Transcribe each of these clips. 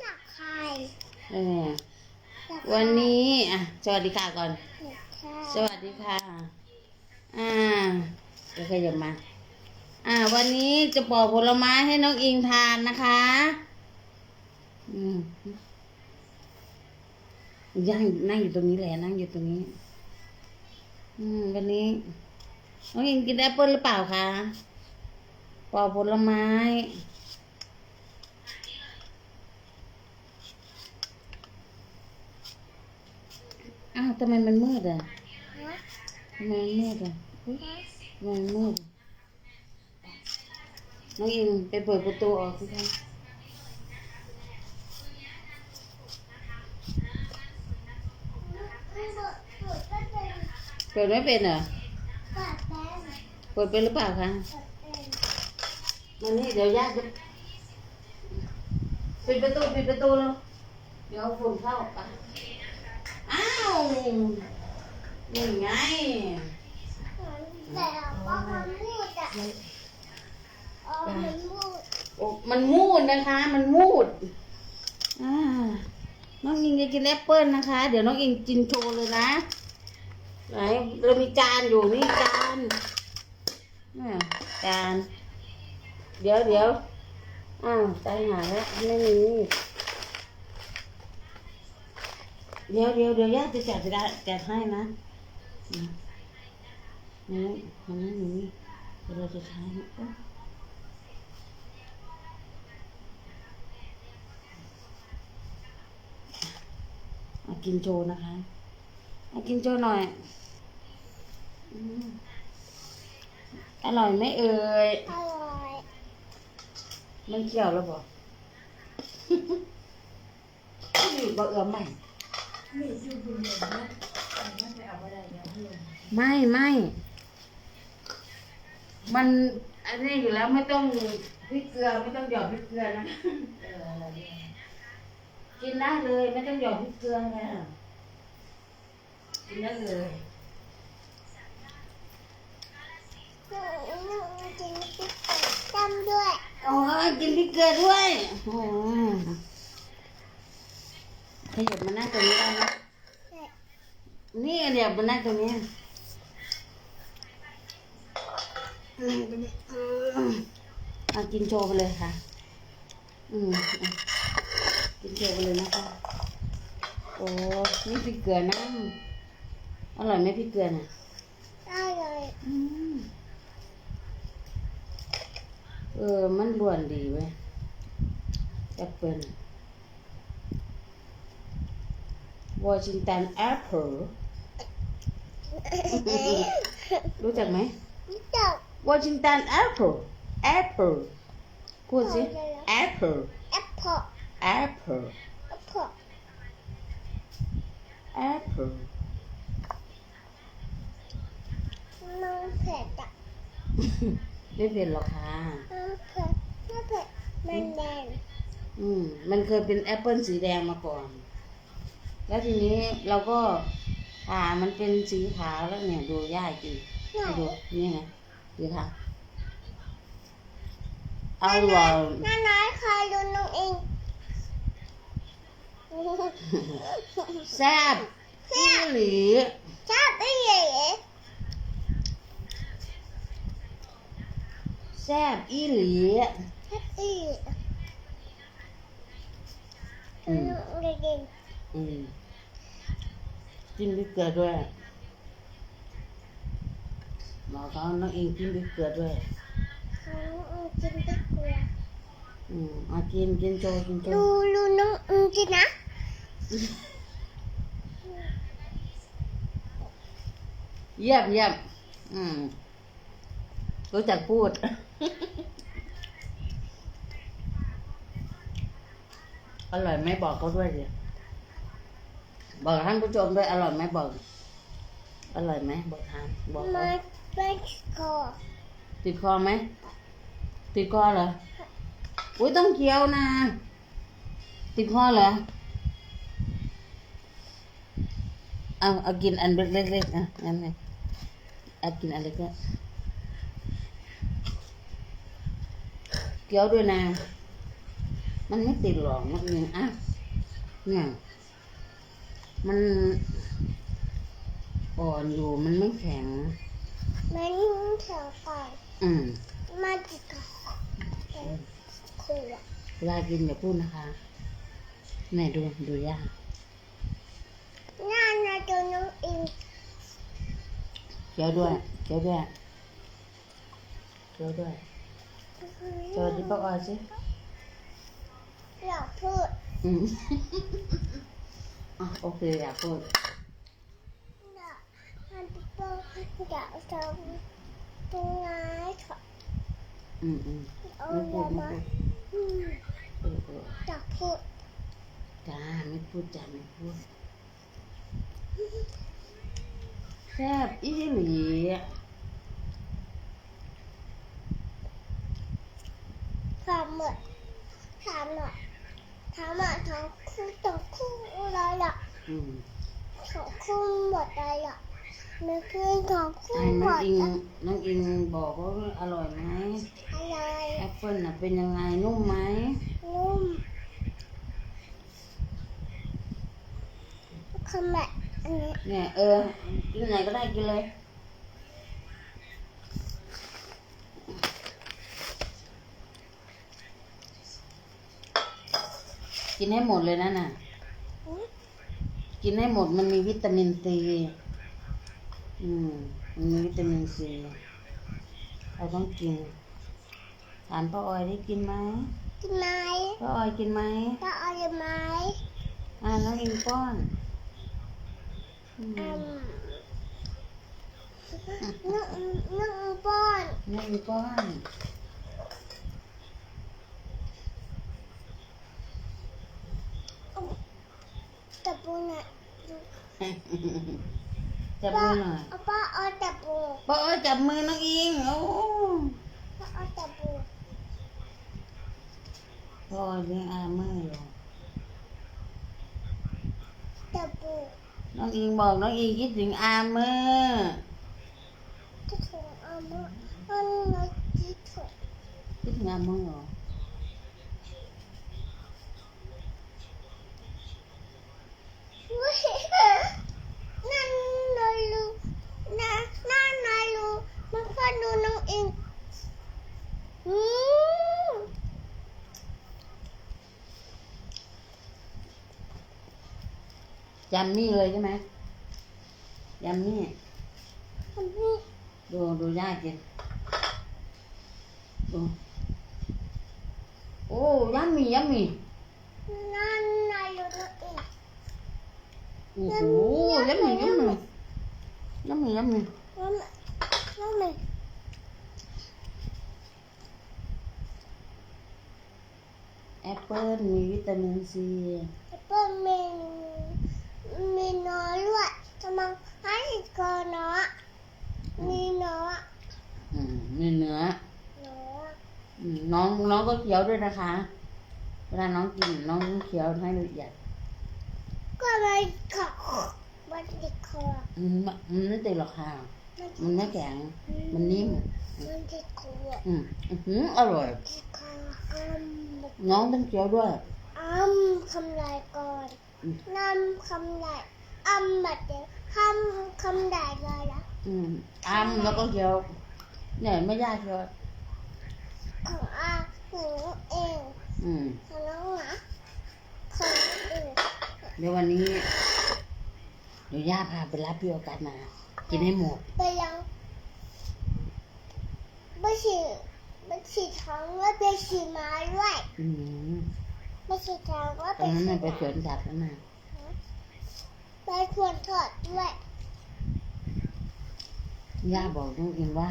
หนักใครเออวันนี้ อะ สวัสดีค่ะก่อนหนักใครสวัสดีค่ะ อ่าเดี๋ยวขยับมา อ่า วันนี้จะปอกผลไม้ให้น้องอิงทานนะคะ อืมย่างนั่งอยู่ตรงนี้แหละ นั่งอยู่ตรงนี้ อืม วันนี้ น้องอิงกินแอปเปิ้ลหรือเปล่าคะปอกผลไม้ อ้าวทำไมมันมืดอะฮะทำไมมันมืดอะอุ๊ยทำไมมันมืดอะน้องอิงไปเปิดประตูออกสิคะเปิดไม่เป็นเหรอเปิดเป็นหรือเปล่าคะมันนี่เดี๋ยวยากจะปิดประตูปิดประตูแล้วเดี๋ยวฝุ่นเข้าไปอ้าวนี่ไงแต่ว่ามันพูดอะอ๋อมันพูดโอ้มันมูดนะคะ มันมูดอ่าน้องอิงจะกินแอปเปิ้ลนะคะ เดี๋ยวน้องอิงกินโชว์เลยนะ ไหนเรามีจานอยู่นี่จานอ่จาน เดี๋ยวเดี๋ยวอ้าวตายหายแล้วไม่มี เดี๋ยวเดี๋ยวเดี๋ยวย่าจะจัดจะจัดให้นะอืมนี่มันไม่มีเดี๋ยวเราจะใช้นะมากินโชว์นะคะมากินโชว์หน่อยอืมอร่อยไหมเอ่ย อร่อย มันเคี่ยวแล้วบอกอยู่บ่เอือมใหม่ ไม่ไม่มันอันนี้อยู่แล้วไม่ต้องพริกเกลือไม่ต้องหยอดพริกเกลือนะกินได้เลยไม่ต้องหยอดพริกเกลือนะกินได้เลยหนูกินพริกจำด้วยโอ้ยกินพริกเกลือด้วยโอ้ย ขยับมานั่งตรงนี้ได้ไหมนี่เดี๋ยวมานั่งตรงนี้นั่งตรงนี้อืมเอากินโชว์ไปเลยค่ะ อืมอะกินโชว์ไปเลยนะคะ โอ้นี่พริกเกลือน้ำอร่อยไหมพริกเกลือน่ะได้เลยอืมเออ มันล้วนดีเว้ยแอปเปิล วอชิงตันแอปเปิลรู้จักไหมจับวอชิงตันแอปเปิลแอปเปิลพูดสิแอปเปิลแอปเปิ้ลแอปเปิลแอปเปิ้ลแอปเปิลน้องเผ็ดอะไม่เป็นหรอกค่ะน้องเผ็ดน้องเผ็ดมันแดงอืมมันเคยเป็นแอปเปิลสีแดงมาก่อน แล้วทีนี้เราก็ผ่ามันเป็นสีขาวแล้วเนี่ยดูย่ากินหน่อให้ยดูนี่ไงดูค่ะอร่อยน้าน้อยคอยดูน้องเองแซ่บอีหลีชอบไปเหย่แซ่บอีหลีชอบอีอืมน้ องเด็กอืมกินพริกเกลือด้วยหมอเขาน้องอิงกินพริกเกลือด้วยน้องกินตะเกียบอืมเอากินกินโจกินโจดูดูน้องอิงกินนะเยี่ยมเยี่ยมอืมรู้จักพูดอร่อยไหมบอกเขาด้วยดิ บอกท่านผู้ชมด้วยอร่อยไหมบอกอร่อยไหมบอกทานบอกเขามาเป็นคอติดคอไหมติดคอเหรออุ้ยต้องเคี้ยวนะ ติดคอเหรอเอาเอากินอันเล็กๆนะงั้นไงเอากินอันเล็กๆเคี้ยวด้วยนะ มันไม่ติดหรอกนักเรียนอะเนี่ย มันอ่อนอยู่มันไม่แข็ง มันเถอะก่อนอืมมาจิกกับขวดเวลากินอย่าพูดนะคะแม่ดูดูย่าหน้านาตัวน้องอิงเคี้ยวด้วยเคี้ยวด้วยเคี้ยวด้วยสวัสดีป้าออยสิอยากพูดอืม อะโอเคอยากพูดอยากมันเป็นอยากทำตรงไหนเถอะอืมอืมไม่พูดไม่พูดเออเอออยากพูดจ้าไม่พูดจ้าไม่พูดแซ่บอีหลีถามหมดถามหน่อย ถามหน่อยทั้งคู่ต่อคู่อะไรอะอืมสองคู่หมดอะไรอะไม่เพื่อนสองคู่ไอ้หมน้องดอิงอะน้องอิงบอกว่าอร่อยไหมอะไรแอปเปิ้ลน่ะเป็นยังไงนุ่มไหมนุ่มคำแบบอันนี้เนี่ยเออกินไหนก็ได้กินเลย กินให้หมดเลยนะน่ะอืมกินให้หมดมันมีวิตามินซีอืมมันมีวิตามินซีเราต้องกินถามป้าออยได้กินไหมกินไหมป้าออยกินไหมก็เอาเลยไหมอ่าน้องอิงป้อนอืมอืมนึ่งนึ่งป้อนน้องอิงป้อน ตะปูน่ะจับมือหน่อยเอาป้าเอาตะปูป้าออยจับมือน้องอิงโอ้ป้าเอาตะปูป้าออยเลี้ยงอามืออยู่ตะปูน้องอิงบอกน้องอิงคิดถึงอามือจะถุงเอามาอันนี้ที่ถุงคิดถึงอามือเหรอ เว้ยนั่นนายลูนั่นนั่นนายลูมันพ่อดูน้องอิงอืม ยำนี่เลยใช่ไหมยำนี่อันนี้ดูดูยากกินดูโอ้ยัมมี่ยัมมี่นั่นนายลูน้องอิงโอ้โหยัมมี่ยัมมี่ยัมมี่ยัมมี่นั่นนั่นเลยแอปเปิ้ลมีวิตามินซีแอปเปิ้ลเมนู มีน้อยด้วยจะมังให้ก่อนเนาะมีเนาะอืมมีเนื้อเนาะอืมน้องน้องก็เคี้ยวด้วยนะคะ เวลาน้องกินน้องเคี้ยวให้ละเอียดก็เลยขอมันติดคออืมมันมันไม่ติดหรอกค่ะ มันไม่แข็ง มันนิ่ม มันติดคออืมอื้อหืออร่อยติดคออ้ำแบบน้องต้องเคี้ยวด้วยอ้ำคำลายก่อนอืม น้ำคำลายอ้ำแบบเดียวคำคำลายเลยนะอืมอ้ำแล้วก็เคี้ยวเนี่ยไม่ยากเคี้ยวของอาหนูเองอืมของน้องนะของอื่นเดี๋ยววันนี้เดี๋ยวย่าพาไปรับพี่โอกาสมา กินให้หมดไปยังไม่ฉีดไม่ฉีดท้องว่าไปฉีดม้าด้วย อืม ไม่ฉีดท้องว่าตไปอนนั้นฉีน่ะดไปสวนสัตว์แล้วนะไปชวนถอดด้วยย่าบอกน้องอิงว่า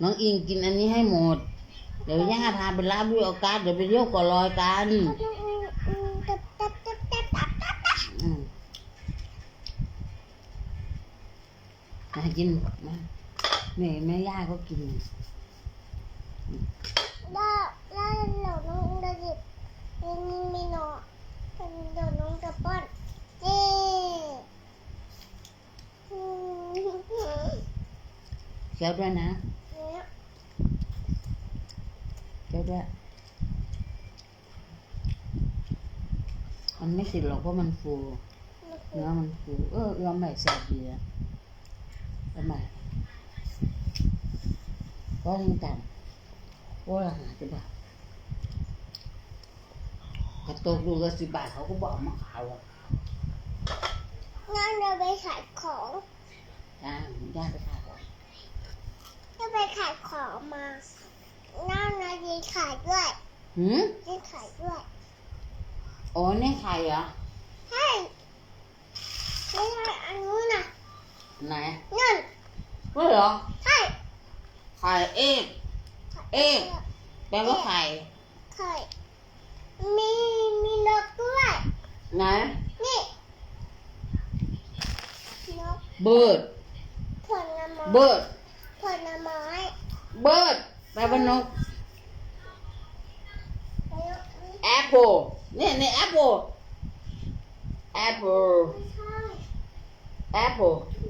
น้องอิงกินอันนี้ให้หมด เดี๋ยวย่าพาไปรับพี่โอกาสเดี๋ยวไปเที่ยวเกาะลอยกันตับตับตับตับตับตับตับอืมมากินมาแม่แม่ย่าก็กินแล้วแล้วเดี๋ เล่นไม่นอนเป็นโดนน้องกระป้นเจ๊เคี้ยวด้วยนะเคี้ยวด้วย มันไม่ติดหรอกเพราะมันฟูเนื้อมันฟูเออเอาใหม่แสบดีอะเราใหม่ก็ยังต่ำโอ้ละหาจุดแบบาทกระตุกดูละสิบบาทเขาก็บอกมาขายว่ะงั้นเราไปขายของจ้าย่าไปขายก่อนจะไปขายของมานั่นนาดีขายด้วยหืมดีขายด้วยอ๋อนี่ใครเหรอใช่ไม่ใช่อันนู้นน่ะไหนนั่นก็เหรอใช่ไข่เอกเอกแปลว่าไข่ไข่ มีมีนกด้วยไหน นี่นกเบิร์ดผลไม้เบิร์ดผลไม้เบิร์ดแปลว่านกแล้วแอปเปิลเนี่ยในแอปเปิลแอปเปิลไม่ใช่แอปเปิลไ